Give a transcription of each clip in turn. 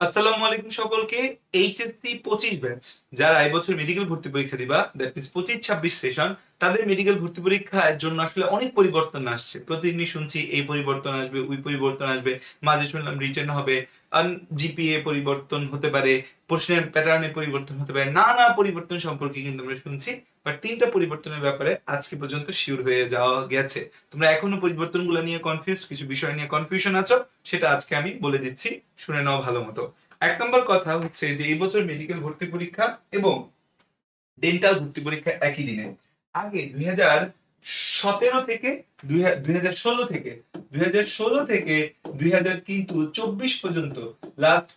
আসসালামু আলাইকুম সকলকে, এইচএসসি পঁচিশ ব্যাচ যারা এই বছর মেডিকেল ভর্তি পরীক্ষা দিবা দ্যাট মিনস পঁচিশ ছাব্বিশ সেশন তাদের মেডিকেল ভর্তি পরীক্ষার জন্য আসলে অনেক পরিবর্তন আসছে। প্রতিদিনই শুনছি এই পরিবর্তন আসবে, ওই পরিবর্তন আসবে। মাঝে শুনলাম রিটার্ন হবে। জিপিএ পরিবর্তন হতে পারে, প্রশ্নের প্যাটার্নে পরিবর্তন হতে পারে, নানা পরিবর্তন সম্পর্কে কিন্তু আমরা শুনছি। বাট তিনটা পরিবর্তনের ব্যাপারে আজকে পর্যন্ত শিওর হয়ে যাওয়া গেছে। তোমরা এখনও পরিবর্তনগুলো নিয়ে কনফিউজ কিছু বিষয় নিয়ে কনফিউশন আছো, সেটা আজকে আমি বলে দিচ্ছি, শুনে নাও ভালো মতো। এক নম্বর কথা হচ্ছে যে, এই বছর মেডিকেল ভর্তি পরীক্ষা এবং ডেন্টাল ভর্তি পরীক্ষা একই দিনে। আগে দুই হাজার সতেরো থেকে দুই হাজার ষোলো থেকে, দুই হাজার ষোলো থেকে দুই হাজার কিন্তু চব্বিশ পর্যন্ত লাস্ট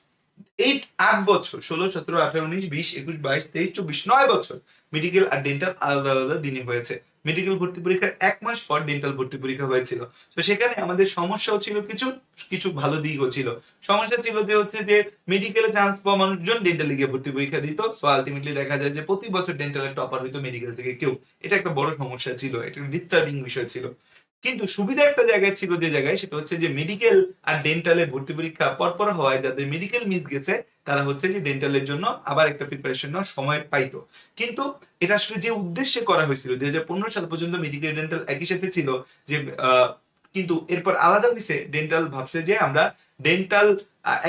এইট আট বছর, ষোলো, সতেরো, আঠারো, উনিশ, বিশ, একুশ, বাইশ, তেইশ, চব্বিশ, নয় বছর মেডিকেল আর ডেন্টাল আলাদা আলাদা দিনে হয়েছে। মেডিকেল ভর্তি পরীক্ষার এক মাস পর ডেন্টাল ভর্তি পরীক্ষা হয়েছিল। তো সেখানে আমাদের সমস্যাও ছিল, কিছু কিছু ভালো দিকও ছিল। সমস্যা ছিল যে হচ্ছে যে মেডিকেলে চান্স পাওয়া মানুষজন ডেন্টালে গিয়ে ভর্তি পরীক্ষা দিত। সো আলটিমেটলি দেখা যায় যে প্রতি বছর ডেন্টালের টপার হইতো মেডিকেল থেকে কেউ। এটা একটা বড় সমস্যা ছিল, এটা ডিস্টার্বিং বিষয় ছিল। কিন্তু সুবিধা একটা জায়গায় ছিল যে জায়গায়, সেটা হচ্ছে যে মেডিকেল আর ডেন্টালে ভর্তি পরীক্ষা পরপর হওয়ায় যাদের মেডিকেল মিস গেছে, তারা হচ্ছে যে ডেন্টালের জন্য আবার একটা প্রিপারেশন নেওয়ার সময় পাইতো। কিন্তু এটা আসলে যে উদ্দেশ্যে করা হয়েছিল, দুই হাজার পনেরো সাল পর্যন্ত মেডিকেল ডেন্টাল একই সাথে ছিল যে কিন্তু এরপর আলাদা হয়েছে ডেন্টাল ভাবছে যে আমরা ডেন্টাল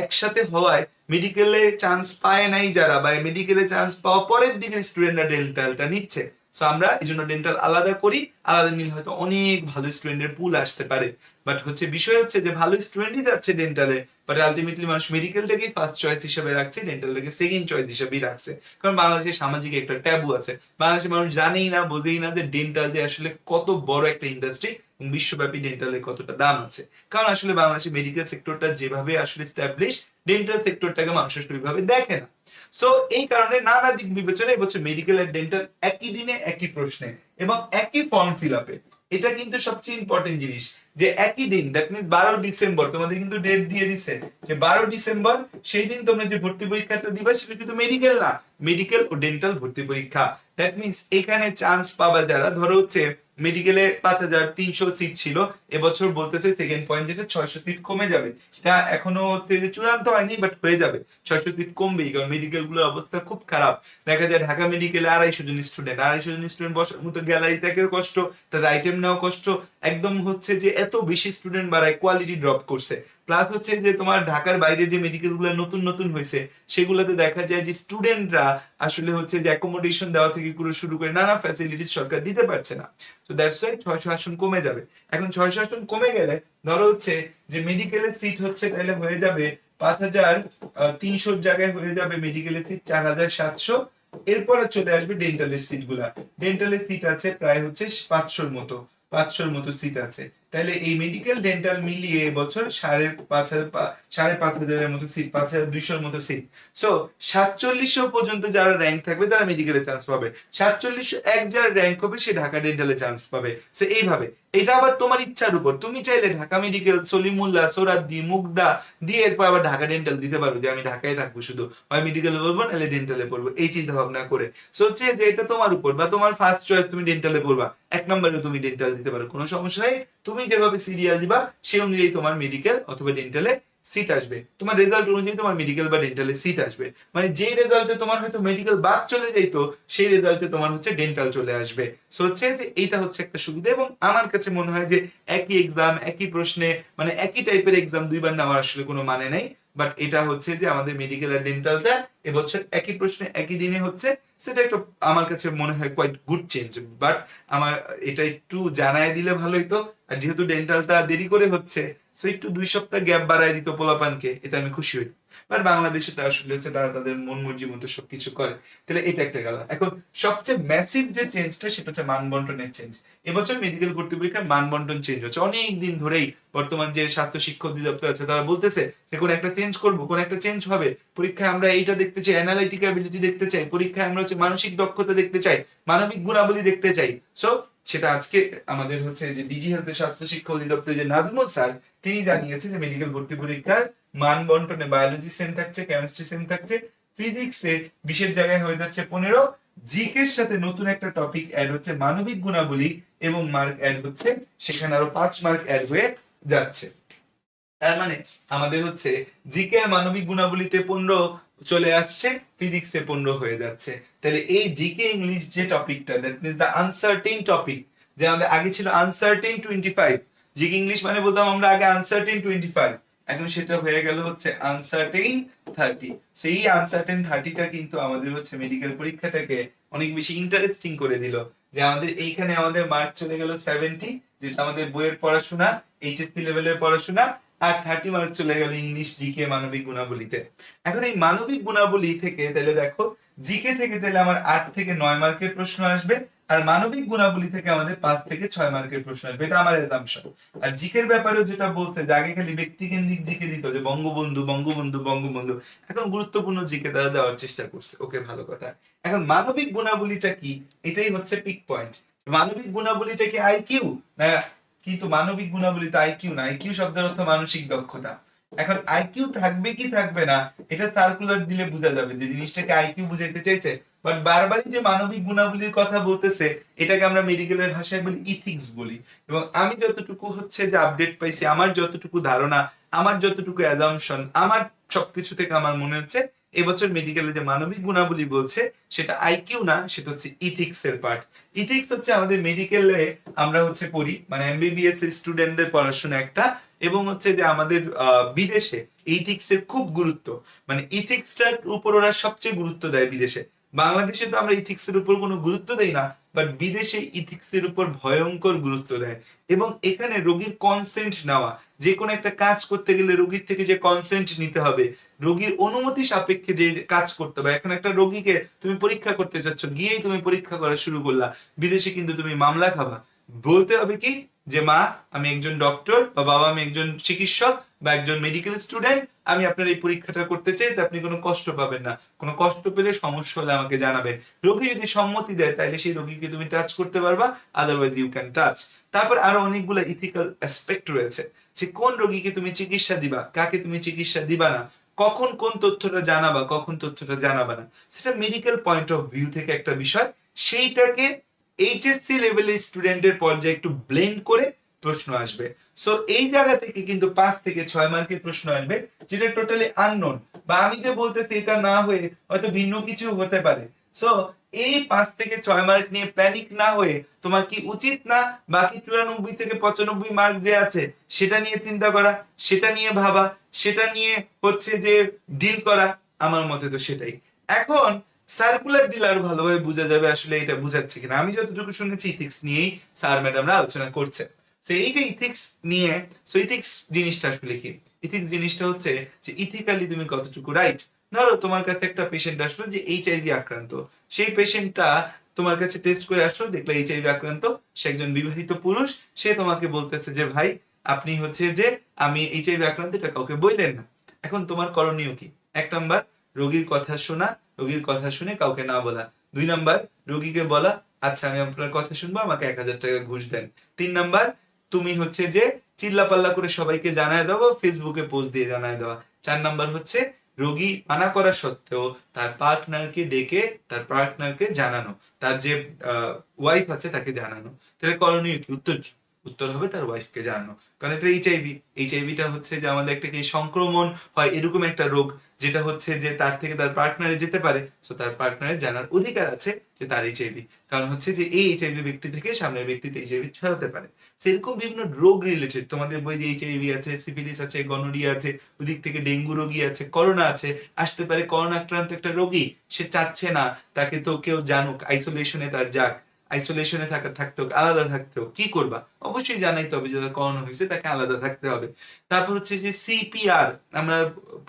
একসাথে হওয়ায় মেডিকেলে চান্স পায় নাই যারা, বা মেডিকেলে চান্স পাওয়া পরের দিকে স্টুডেন্টরা ডেন্টালটা নিচ্ছে। সো আমরা এই জন্য ডেন্টাল আলাদা করি। আলাদা নিলে হয়তো অনেক ভালো স্টুডেন্টের পুল আসতে পারে। বাট হচ্ছে, বিষয় হচ্ছে যে, ভালো স্টুডেন্টই যাচ্ছে ডেন্টালে বাট আলটিমেটলি মানুষ মেডিকেলটাকেই ফার্স্ট চয়েস হিসেবে রাখছে ডেন্টালটাকে সেকেন্ড চয়েস হিসেবেই রাখছে। কারণ বাংলাদেশের সামাজিক একটা ট্যাবু আছে। বাংলাদেশের মানুষ জানেই না, বোঝেই না যে ডেন্টাল যে আসলে কত বড় একটা ইন্ডাস্ট্রি এবং বিশ্বব্যাপী ডেন্টালের কতটা দাম আছে। কারণ আসলে বাংলাদেশের মেডিকেল সেক্টরটা যেভাবে আসলে স্ট্যাবলিশ ডেন্টাল সেক্টরটাকে মানুষ আসলে ওইভাবে দেখে না। সো এই কারণে নানা দিক বিবেচনা এবছর মেডিকেল আর ডেন্টাল একই দিনে একই প্রশ্নে এবং একই ফর্ম ফিল আপে এটা কিন্তু সবচেয়ে ইম্পর্টেন্ট জিনিস যে একই দিন দ্যাট মিনস বারো ডিসেম্বর, তোমাদের কিন্তু ডেট দিয়ে দিছে যে বারো ডিসেম্বর, সেই দিন তোমরা যে ভর্তি পরীক্ষাটা দিবা, সেটা শুধু মেডিকেল না মেডিকেল ও ডেন্টাল ভর্তি পরীক্ষা। দ্যাট মিনস এখানে চান্স পাবা যারা, ধরো হচ্ছে মেডিকেলে পাঁচ হাজার তিনশো সিট ছিল। এবছর বলতেছে সেকেন্ড পয়েন্ট যেটা ছয়শো সিট কমে যাবে। এটা এখনও চূড়ান্ত হয়নি বাট হয়ে যাবে। ছয়শো সিট কমবেই, কারণ মেডিকেলগুলোর অবস্থা খুব খারাপ। দেখা যায় ঢাকা মেডিকেলে আড়াইশো জন স্টুডেন্ট আড়াইশো জন স্টুডেন্ট বসার মতো গ্যালারি থেকে কষ্ট, তাদের আইটেম নেওয়া কষ্ট। একদম হচ্ছে যে এত বেশি স্টুডেন্ট বাড়ায় কোয়ালিটি ড্রপ করছে। প্লাস হচ্ছে যে তোমার ঢাকার বাইরে যে মেডিকেলগুলো নতুন নতুন হয়েছে, সেগুলোতে দেখা যায় যে স্টুডেন্টরা আসলে হচ্ছে যে অ্যাকোমোডেশন দেওয়া থেকে করে শুরু করে নানা ফ্যাসিলিটিস সরকার দিতে পারছে না। তো দ্যাটস ওয়াই ছয়শো আসন কমে যাবে। এখন ছয়শো আসন কমে গেলে ধরো হচ্ছে যে মেডিকেলের সিট হচ্ছে তাহলে হয়ে যাবে পাঁচ হাজার তিনশোর জায়গায় হয়ে যাবে মেডিকেলের সিট চার হাজার সাতশো। এরপরে চলে আসবে ডেন্টালের সিটগুলা। ডেন্টালের সিট আছে প্রায় হচ্ছে পাঁচশোর মতো পাঁচশোর মতো সিট আছে। তাহলে এই মেডিকেল ডেন্টাল মিলিয়ে এবছর সাড়ে পাঁচ হাজার সাড়ে পাঁচ হাজারের মতো সিট পাঁচ হাজার দুইশোর মতো সিট সো সাতচল্লিশশো পর্যন্ত যারা র্যাঙ্ক থাকবে, তারা মেডিকেলে চান্স পাবে। সাতচল্লিশশো এক যার র্যাঙ্ক হবে, সে ঢাকা ডেন্টালে চান্স পাবে। সো এইভাবে। এটা আবার তোমার ইচ্ছার উপর। তুমি চাইলে ঢাকা মেডিকেল সলিমুল্লাহ, সোরাদ্দি, মুগদা দিয়ে এরপর আবার ঢাকা ডেন্টাল দিতে পারো, যে আমি ঢাকায় থাকব শুধু। হয় মেডিকেলে পড়ব, নাহলে ডেন্টালে পড়ব। এই চিন্তা ভাবনা করে। সো হচ্ছে যে এটা তোমার উপর বা তোমার ফার্স্ট চয়েস তুমি ডেন্টালে পড়বা। এক নম্বরে তুমি ডেন্টাল দিতে পারো, কোনো সমস্যা নেই। তুমি যেভাবে সিরিয়াল দিবা, সেই অনুযায়ী তোমার মেডিকেল অথবা ডেন্টালে সিট আসবে। তোমার রেজাল্ট অনুযায়ী তোমার মেডিকেল বা ডেন্টালে সিট আসবে। মানে যে রেজাল্টে তোমার হয়তো মেডিকেল বাদ চলে যাইতো, সেই রেজাল্টে তোমার হচ্ছে ডেন্টাল চলে আসবে। সো হচ্ছে যে এইটা হচ্ছে একটা সুবিধা এবং আমার কাছে মনে হয় যে একই এক্সাম একই প্রশ্নে মানে একই টাইপের এক্সাম দুইবার নেওয়ার আসলে কোনো মানে নেই। বাট এটা হচ্ছে যে আমাদের মেডিকেল আর ডেন্টালটা এবছর একই প্রশ্নে, একই দিনে হচ্ছে। সেটা একটা আমার কাছে মনে হয় কোয়াইট গুড চেঞ্জ বাট আমার এটা একটু জানায় দিলে ভালো তো। আর যেহেতু ডেন্টালটা দেরি করে হচ্ছে সো একটু দুই সপ্তাহ গ্যাপ বাড়ায় দিত পোলাপানকে এটা আমি খুশি হই। বাট বাংলাদেশে তা আসলে হচ্ছে তারা তাদের মন মর্জি মতো সবকিছু করে। তাহলে এটা একটা গেল। এখন সবচেয়ে ম্যাসিভ যে চেঞ্জটা সেটা হচ্ছে মানবন্টনের চেঞ্জ এবছর মেডিকেল ভর্তি পরীক্ষার মানবন্টন চেঞ্জ হচ্ছে। অনেক দিন ধরেই বর্তমান যে স্বাস্থ্য শিক্ষা অধিদপ্তর আছে, তারা বলতেছে যে কোন একটা চেঞ্জ করব, কোন একটা চেঞ্জ হবে। পরীক্ষায় আমরা এইটা দেখতে চাই অ্যানালাইটিক অ্যাবিলিটি দেখতে চাই। পরীক্ষায় আমরা হচ্ছে মানসিক দক্ষতা দেখতে চাই, মানবিক গুণাবলী দেখতে চাই। সো সেটা আজকে আমাদের হচ্ছে যে ডিজি হেলথের স্বাস্থ্য শিক্ষা অধিদপ্তরের যে নাজমুল স্যার, তিনি জানিয়েছেন যে মেডিকেল ভর্তি পরীক্ষার মান বন্টনে বায়োলজি সেম থাকছে কেমিস্ট্রি সেম থাকছে ফিজিক্সে বিশেষ জায়গায় হয়ে যাচ্ছে পনেরো জিকের সাথে নতুন একটা টপিক অ্যাড হচ্ছে মানবিক গুণাবলী এবং মার্ক অ্যাড হচ্ছে, সেখানে আরও পাঁচ মার্ক অ্যাড হয়ে যাচ্ছে। তার মানে আমাদের হচ্ছে জিকে মানবিক গুণাবলীতে পনেরো চলে আসছে ফিজিক্সে পনেরো হয়ে যাচ্ছে। তাহলে এই জিকে ইংলিশ যে টপিকটা that means the uncertain topic যে আমাদের আগে ছিল uncertain twenty five GK English মানে বলতাম আমরা আগে আনসার্টেন টোয়েন্টি ফাইভ এখন সেটা হয়ে গেল হচ্ছে আনসার্টেন থার্টি সেই আনসার্টেন থার্টিটা কিন্তু আমাদের হচ্ছে মেডিকেল পরীক্ষাটাকে অনেক বেশি ইন্টারেস্টিং করে দিল। যে আমাদের এইখানে আমাদের মার্ক চলে গেল সেভেন্টি যেটা আমাদের বইয়ের পড়াশোনা এইচএসসি লেভেলের পড়াশোনা, আর থার্টি মার্ক চলে গেল ইংলিশ জিকে মানবিক গুণাবলীতে। এখন এই মানবিক গুণাবলী থেকে, তাহলে দেখো জিকে থেকে তাহলে আমার আট থেকে নয় মার্কের প্রশ্ন আসবে আর মানবিক গুণাবলী থেকে আমাদের পাঁচ থেকে ছয় মার্কের প্রশ্ন আসবে। এটা আমার এজাম্পশন আর জিকের ব্যাপারেও যেটা বলতে, যে আগে খালি ব্যক্তি কেন্দ্রিক জিকে দিত, যে বঙ্গবন্ধু বঙ্গবন্ধু বঙ্গবন্ধু, এখন গুরুত্বপূর্ণ জিকে তারা দেওয়ার চেষ্টা করছে। ওকে, ভালো কথা। এখন মানবিক গুণাবলীটা কি? এটাই হচ্ছে পিক পয়েন্ট মানবিক গুণাবলীটা কি আইকিউ না, কিন্তু মানবিক গুণাবলী তো আইকিউ না। আইকিউ শব্দের অর্থ মানসিক দক্ষতা। এখন আইকিউ থাকবে কি থাকবে না, এটা সার্কুলার দিলে বোঝা যাবে যে জিনিসটাকে আইকিউ বুঝাইতে চাইছে। বাট বারবারই যে মানবিক গুণাবলীর কথা বলতেছে, এটাকে আমরা মেডিকেলের ভাষায় বলি ইথিক্স বলি। এবং আমি যতটুকু হচ্ছে যে আপডেট পাইছি, আমার যতটুকু ধারণা, আমার যতটুকু অ্যাজাম্পশন আমার সবকিছু থেকে আমার মনে হচ্ছে, এবছর মেডিকেলে যে মানবিক গুণাবলী বলছে, সেটা আইকিউ না, সেটা হচ্ছে ইথিক্স এর পার্ট ইথিক্স হচ্ছে আমাদের মেডিকেলে আমরা হচ্ছে পড়ি মানে এমবিবিএস এর স্টুডেন্টদের পড়াশোনা একটা, এবং হচ্ছে যে আমাদের বিদেশে ইথিক্স এর খুব গুরুত্ব। মানে ইথিক্সটার উপর ওরা সবচেয়ে গুরুত্ব দেয় বিদেশে। বাংলাদেশে তো আমরা ইথিক্স এর উপর কোনো গুরুত্ব দেই না বাট বিদেশে ইথিক্স এর উপর ভয়ঙ্কর গুরুত্ব দেয়। এবং এখানে রোগীর কনসেন্ট নেওয়া, যে কোনো একটা কাজ করতে গেলে রোগীর থেকে যে কনসেন্ট নিতে হবে, রোগীর অনুমতি সাপেক্ষে যে কাজ করতে হবে। এখন একটা রোগীকে তুমি পরীক্ষা করতে চাচ্ছ গিয়েই তুমি পরীক্ষা করা শুরু করলা, বিদেশে কিন্তু তুমি মামলা খাবা। বলতে হবে কি? যে, মা, আমি একজন ডক্টর বা বাবা, আমি একজন চিকিৎসক বা একজন মেডিকেল স্টুডেন্ট আমি আপনার এই পরীক্ষাটা করতে চাই আপনি কোনো কষ্ট পাবেন না। কোনো কষ্ট পেলে সমস্যা হলে আমাকে জানাবেন। রোগী যদি সম্মতি দেয় তাহলে সেই রোগীকে তুমি টাচ করতে পারবা আদারওয়াইজ ইউ ক্যান টাচ তারপর আরও অনেকগুলো ইথিক্যাল অ্যাসপেক্ট রয়েছে। যে কোন রোগীকে তুমি চিকিৎসা দিবা, কাকে তুমি চিকিৎসা দিবা না, কখন কোন তথ্যটা জানাবা, কখন তথ্যটা জানাবা না। সেটা মেডিকেল পয়েন্ট অফ ভিউ থেকে একটা বিষয়। সেইটাকে এইচএসসি লেভেলের স্টুডেন্টের পর্যায়ে একটু ব্লেন্ড করে প্রশ্ন আসবে। সো এই জায়গা থেকে কিন্তু পাঁচ থেকে ছয় মার্কের প্রশ্ন আসবে, যেটা টোটালি আননোন বা আমি যে বলতেছি এটা না হয়ে হয়তো ভিন্ন কিছু হতে পারে। সো এই পাঁচ থেকে ছয় মার্ক নিয়ে প্যানিক না হয়ে তোমার কি উচিত না বাকি চুরানব্বই থেকে পঁচানব্বই মার্ক যে আছে, সেটা নিয়ে চিন্তা করা, সেটা নিয়ে ভাবা, সেটা নিয়ে হচ্ছে যে ডিল করা, আমার মতে তো সেটাই। এখন সার্কুলার দিলে আরও ভালোভাবে বোঝা যাবে আসলে এটা বুঝাচ্ছে কিনা। আমি যতটুকু শুনেছি ইথিক্স নিয়েই স্যার ম্যাডামরা আলোচনা করছে। তো এই যে ইথিক্স নিয়ে সো ইথিক্স জিনিসটা আসলে কি? ইথিক্স জিনিসটা হচ্ছে যে ইথিক্যালি তুমি কতটুকু রাইট ধরো তোমার কাছে একটা পেশেন্ট আসলো যে এইচআইভি আক্রান্ত। সেই পেশেন্টটা তোমার কাছে টেস্ট করে আসলো, দেখলে এইচআইভি আক্রান্ত, সে একজন বিবাহিত পুরুষ, সে তোমাকে বলতেছে যে, ভাই, আপনি হচ্ছে যে, আমি এইচআইভি আক্রান্ত, এটা কাউকে বললেন না। এখন তোমার করণীয় কি? এক নাম্বার, রোগীর কথা শোনা, রোগীর কথা শুনে কাউকে না বলা। দুই নাম্বার, রোগীকে বলা আচ্ছা আমি আপনার কথা শুনব, আমাকে এক হাজার টাকা ঘুষ দেন। তিন নাম্বার তুমি হচ্ছে যে চিল্লা পাল্লা করে সবাইকে জানায় দেওয়া ফেসবুকে পোস্ট দিয়ে জানায় দেওয়া। চার নাম্বার হচ্ছে রোগী মানা করা সত্ত্বেও তার পার্টনারকে ডেকে তার পার্টনারকে জানানো, তার যে ওয়াইফ আছে তাকে জানানো। তাহলে করণীয় কি? উত্তর কি? উত্তর হবে তার ওয়াইফকে জানানো। কারণ এটা এইচআইভি এইচআইভিটা হচ্ছে যে আমাদের একটা কি সংক্রমণ হয় এরকম একটা রোগ, যেটা হচ্ছে যে তার থেকে তার পার্টনারে যেতে পারে। সো তার পার্টনারের জানার অধিকার আছে যে তার এইচআইভি কারণ হচ্ছে যে এই এইচআইভি ব্যক্তি থেকে সামনের ব্যক্তিতে এইচআইভি ছড়াতে পারে। সেরকম বিভিন্ন রোগ রিলেটেড তোমাদের বই যে এইচআইভি আছে সিফিলিস আছে গনোরিয়া আছে, ওদিক থেকে ডেঙ্গু রোগী আছে, করোনা আছে, আসতে পারে করোনা আক্রান্ত একটা রোগী, সে চাচ্ছে না, তাকে তো কেউ জানুক আইসোলেশনে তার যাক আইসোলেশনে থাকা থাকতেও আলাদা থাকতেও কি করবা? অবশ্যই জানাইতে হবে যে করোনা হয়েছে, তাকে আলাদা থাকতে হবে। তারপর হচ্ছে যে সিপিআর আমরা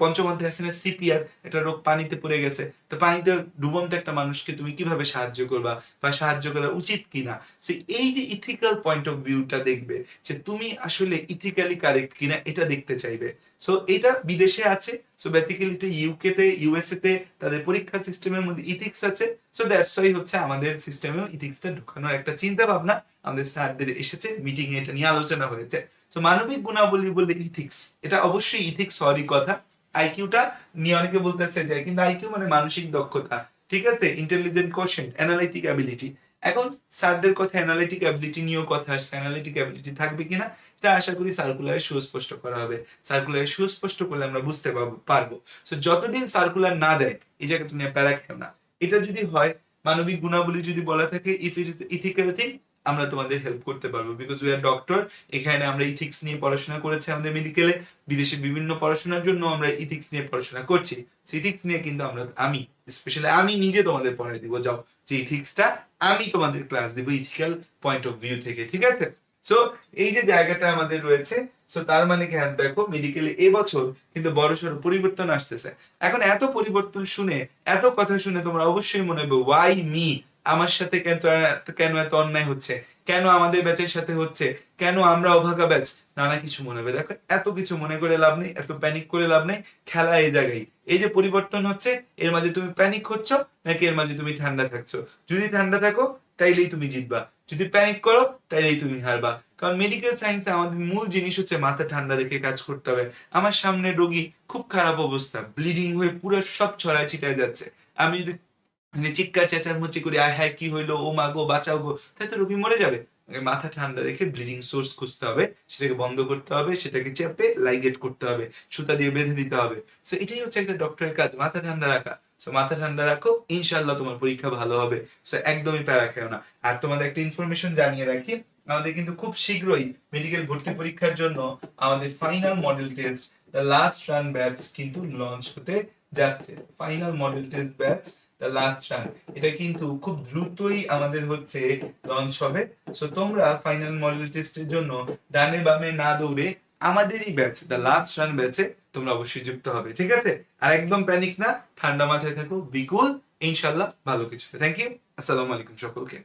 পঞ্চম অধ্যায় আছে সিপিআর একটা রোগ পানিতে পড়ে গেছে। তো পানিতে ডুবন্ত একটা মানুষকে তুমি কীভাবে সাহায্য করবা বা সাহায্য করা উচিত কিনা? সো এই যে ইথিক্যাল পয়েন্ট অফ ভিউটা দেখবে যে তুমি আসলে ইথিক্যালি কারেক্ট কিনা, এটা দেখতে চাইবে। সো এটা বিদেশে আছে। সো বেসিক্যালি এটা ইউকে তে ইউএসএ তে তাদের পরীক্ষা সিস্টেমের মধ্যে ইথিক্স আছে। সো দ্যাটস ওয়াই হচ্ছে আমাদের সিস্টেমেও ইথিক্সটা ঢুকানোর একটা চিন্তা ভাবনা আমাদের স্যারদের এসেছে মিটিং এ এটা নিয়ে আলোচনা হয়েছে। তো মানবিক গুণাবলী বলে ইথিক্স এটা অবশ্যই ইথিক্স হওয়ারই কথা। আইকিউটা নিয়ে অনেকে বলতেছে যে, কিন্তু আইকিউ মানে মানসিক দক্ষতা। ঠিক আছে? ইন্টেলিজেন্ট কোশ্চেন অ্যানালাইটিক অ্যাবিলিটি এখন স্যারদের কথা অ্যানালিটিক অ্যাবিলিটি নিয়েও কথা আসছে। অ্যানালিটিক অ্যাবিলিটি থাকবে কিনা তা আশা করি সার্কুলারে সুস্পষ্ট করা হবে। সার্কুলারে সুস্পষ্ট করলে আমরা বুঝতে পারব পারব। সো যতদিন সার্কুলার না দেয়, এই জায়গাটা নিয়ে প্যারা খেও না। এটা যদি হয়, মানবিক গুণাবলী যদি বলা থাকে if it is ethical thing আমরা তোমাদের হেল্প করতে পারব। বিকজ উই আর ডক্টর এখানে আমরা ইথিক্স নিয়ে পড়াশোনা করেছি আমাদের মেডিকেলে বিদেশে বিভিন্ন পড়াশোনার জন্য আমরা ইথিক্স নিয়ে পড়াশোনা করছি। ইথিক্স নিয়ে কিন্তু আমরা, আমি স্পেশালি আমি নিজে তোমাদের পড়াই দিব। যাও, যে ইথিক্সটা আমি তোমাদের ক্লাস দিব ইথিক্যাল পয়েন্ট অফ ভিউ থেকে, ঠিক আছে? সো এই যে জায়গাটা আমাদের রয়েছে সো তার মানে কি হ্যাঁ দেখো মেডিকেলে এবছর কিন্তু বড়সড় পরিবর্তন আসতেছে। এখন এত পরিবর্তন শুনে, এত কথা শুনে তোমরা অবশ্যই মনে হবে ওয়াই মি আমার সাথে কেন এত অন্যায় হচ্ছে? কেন আমাদের ব্যাচের সাথে হচ্ছে? কেন আমরা অভাগা ব্যাচ? নানা কিছু মনে হবে। দেখো, এত কিছু মনে করে লাভ নেই, এত প্যানিক করে লাভ নেই। খেলা এই জায়গায়। এই যে পরিবর্তন হচ্ছে, এর মাঝে তুমি প্যানিক হচ্ছ, নাকি এর মাঝে তুমি ঠান্ডা থাকছো? যদি ঠান্ডা থাকো, তাইলেই তুমি জিতবা। যদি প্যানিক করো, তাইলেই তুমি হারবা। কারণ মেডিকেল সায়েন্সে আমাদের মূল জিনিস হচ্ছে মাথা ঠান্ডা রেখে কাজ করতে হবে। আমার সামনে রোগী, খুব খারাপ অবস্থা। ব্লিডিং হয়ে পুরো সব ছড়ায় ছিটায় যাচ্ছে। আমি যদি মানে চিৎকার, চেঁচামেচি করি, আয় হায়, কি হইল? ও মা গো, বাঁচাও গো। তাই তো রোগী মরে যাবে। মাথা ঠান্ডা রেখে ব্লিডিং সোর্স খুঁজতে হবে, সেটাকে বন্ধ করতে হবে, সেটাকে চেপে লাইগেট করতে হবে, সুতা দিয়ে বেঁধে দিতে হবে। সো এটাই হচ্ছে একটা ডক্টরের কাজ, মাথা ঠান্ডা রাখা। সো মাথা ঠান্ডা রাখো ইনশাল্লাহ তোমার পরীক্ষা ভালো হবে। সো একদমই প্যারা খেও না। আর তোমাদের একটা ইনফরমেশন জানিয়ে রাখি, আমাদের কিন্তু খুব শীঘ্রই মেডিকেল ভর্তি পরীক্ষার জন্য আমাদের final model test the last run batch কিন্তু লঞ্চ হতে যাচ্ছে। Final model test batch last run এটা কিন্তু খুব দ্রুতই আমাদের হচ্ছে লঞ্চ হবে। সো তোমরা ফাইনাল মডেল টেস্টের জন্য ডানে বামে না দৌড়ে আমাদেরই ব্যাচ দ্য লাস্ট রান ব্যাচে তোমরা অবশ্যই যুক্ত হবে, ঠিক আছে? আর একদম প্যানিক না, ঠান্ডা মাথায় থাকো বিকুল ইনশাল্লাহ ভালো কিছু থ্যাংক ইউ আসসালামু আলাইকুম সকলকে।